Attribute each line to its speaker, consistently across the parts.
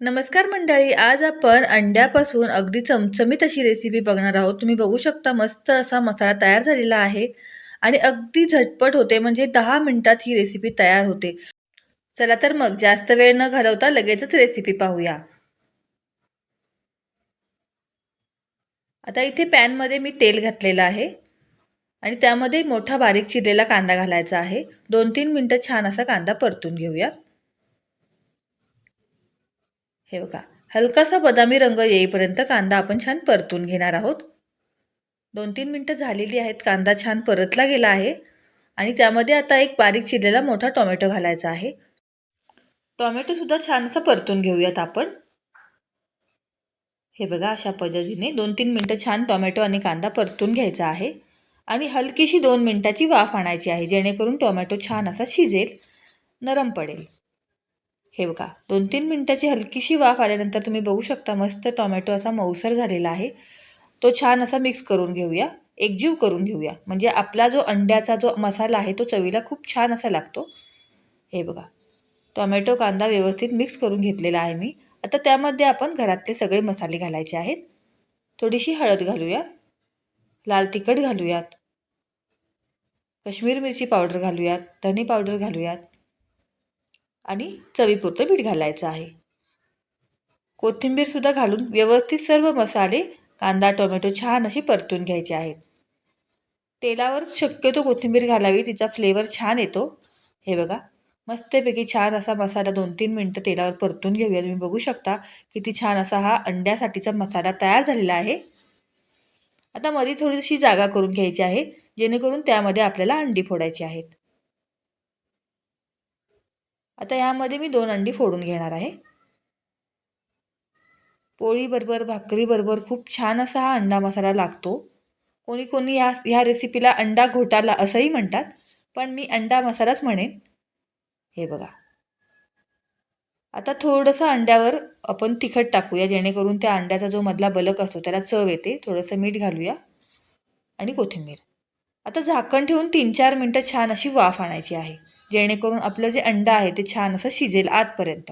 Speaker 1: नमस्कार मंडळी आज आपण अंड्यापासून अगदी चमचमीत अशी रेसिपी बघणार आहोत. तुम्ही बघू शकता मस्त असा मसाला तयार झालेला आहे आणि अगदी झटपट होते म्हणजे दहा मिनिटात ही रेसिपी तयार होते. चला तर मग जास्त वेळ न घालवता लगेचच रेसिपी पाहूया. आता इथे पॅनमध्ये मी तेल घातलेलं आहे आणि त्यामध्ये मोठा बारीक चिरलेला कांदा घालायचा आहे. दोन तीन मिनटं छान असा कांदा परतून घेऊयात. हे बघा हलकासा बदामी रंग येईपर्यंत कांदा आपण छान परतून घेणार आहोत. दोन तीन मिनटं झालेली आहेत कांदा छान परतला गेला आहे आणि त्यामध्ये आता एक बारीक चिरलेला मोठा टोमॅटो घालायचा आहे. टोमॅटोसुद्धा छानसं परतून घेऊयात आपण. हे बघा अशा पद्धतीने दोन तीन मिनटं छान टोमॅटो आणि कांदा परतून घ्यायचा आहे आणि हलकीशी दोन मिनटाची वाफ आणायची आहे जेणेकरून टोमॅटो छान असा शिजेल नरम पडेल. हे बघा दोन तीन मिनटाची हलकीशी वाफ आल्यानंतर तुम्ही बघू शकता मस्त टोमॅटो असा मऊसर झालेला आहे. तो छान असा मिक्स करून घेऊया एकजीव करून घेऊया. म्हणजे आपला जो अंड्याचा जो मसाला आहे तो चवीला खूप छान असा लागतो. हे बघा टोमॅटो कांदा व्यवस्थित मिक्स करून घेतलेला आहे मी. आता त्यामध्ये आपण घरातले सगळे मसाले घालायचे आहेत. थोडीशी हळद घालूयात लाल तिखट घालूयात कश्मीर मिरची पावडर घालूयात धने पावडर घालूयात आणि चवीपुरतं मीठ घालायचं आहे. कोथिंबीरसुद्धा घालून व्यवस्थित सर्व मसाले कांदा टोमॅटो छान असे परतून घ्यायचे आहेत. तेलावर शक्यतो कोथिंबीर घालावी तिचा फ्लेवर छान येतो. हे बघा मस्तपैकी छान असा मसाला दोन तीन मिनटं तेलावर परतून घेऊया तुम्ही बघू शकता किती छान असा हा अंड्यासाठीचा मसाला तयार झालेला आहे. आता मध्ये थोडीशी जागा करून घ्यायची आहे जेणेकरून त्यामध्ये आपल्याला अंडी फोडायची आहेत. आता यामध्ये मी दोन अंडी फोडून घेणार आहे. पोळीबरोबर भाकरीबरोबर खूप छान असा हा अंडा मसाला लागतो. कोणी कोणी या ह्या रेसिपीला अंडा घोटाला असंही म्हणतात पण मी अंडा मसालाच म्हणेन. हे बघा. आता थोडंसं अंड्यावर आपण तिखट टाकूया जेणेकरून त्या अंड्याचा जो मधला बलक असतो त्याला चव येते. थोडंसं मीठ घालूया आणि कोथिंबीर. आता झाकण ठेवून तीन चार मिनटं छान अशी वाफ आणायची आहे. जेणेकरून आपलं जे अंडं आहे ते छान असं शिजेल आतपर्यंत.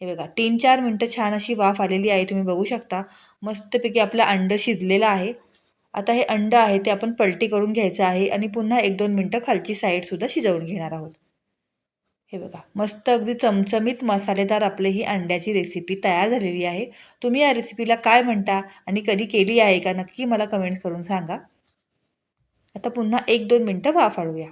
Speaker 1: हे बघा तीन चार मिनटं छान अशी वाफ आलेली आहे तुम्ही बघू शकता. मस्तपैकी आपलं अंडं शिजलेलं आहे. आता हे अंडं आहे ते आपण पलटी करून घ्यायचं आहे आणि पुन्हा एक दोन मिनटं खालची साईडसुद्धा शिजवून घेणार आहोत. हे बघा मस्त अगदी चमचमीत मसालेदार आपली ही अंड्याची रेसिपी तयार झालेली आहे. तुम्ही या रेसिपीला काय म्हणता आणि कधी केली आहे का नक्की मला कमेंट करून सांगा. आता पुन्हा एक दोन मिनटं वाफ आळूया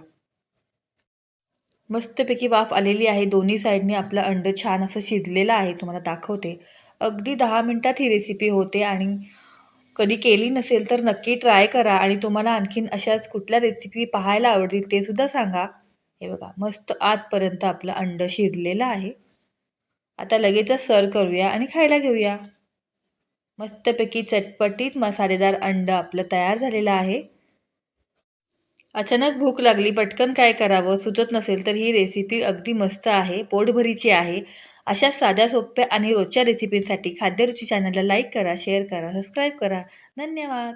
Speaker 1: मस्तपैकी वाफ आलेली आहे. दोन्ही साईडने आपलं अंड छान असं शिजलेलं आहे. तुम्हाला दाखवते. अगदी दहा मिनटात ही रेसिपी होते आणि कधी केली नसेल तर नक्की ट्राय करा आणि तुम्हाला आणखीन अशाच कुठल्या रेसिपी पाहायला आवडतील ते सुद्धा सांगा. हे बघा मस्त आतपर्यंत आपलं अंड शिजलेलं आहे. आता लगेचच सर्व करूया आणि खायला घेऊया. मस्तपैकी चटपटीत मसालेदार अंड आपलं तयार झालेलं आहे. अचानक भूक लागली पटकन काय करावं? सुचत नसेल तर ही रेसिपी अगदी मस्त आहे पोटभरीची आहे. अशा साध्या सोप्या आणि रोजच्या रेसिपींसाठी खाद्यरुची चॅनलला लाईक करा शेअर करा सबस्क्राईब करा. धन्यवाद!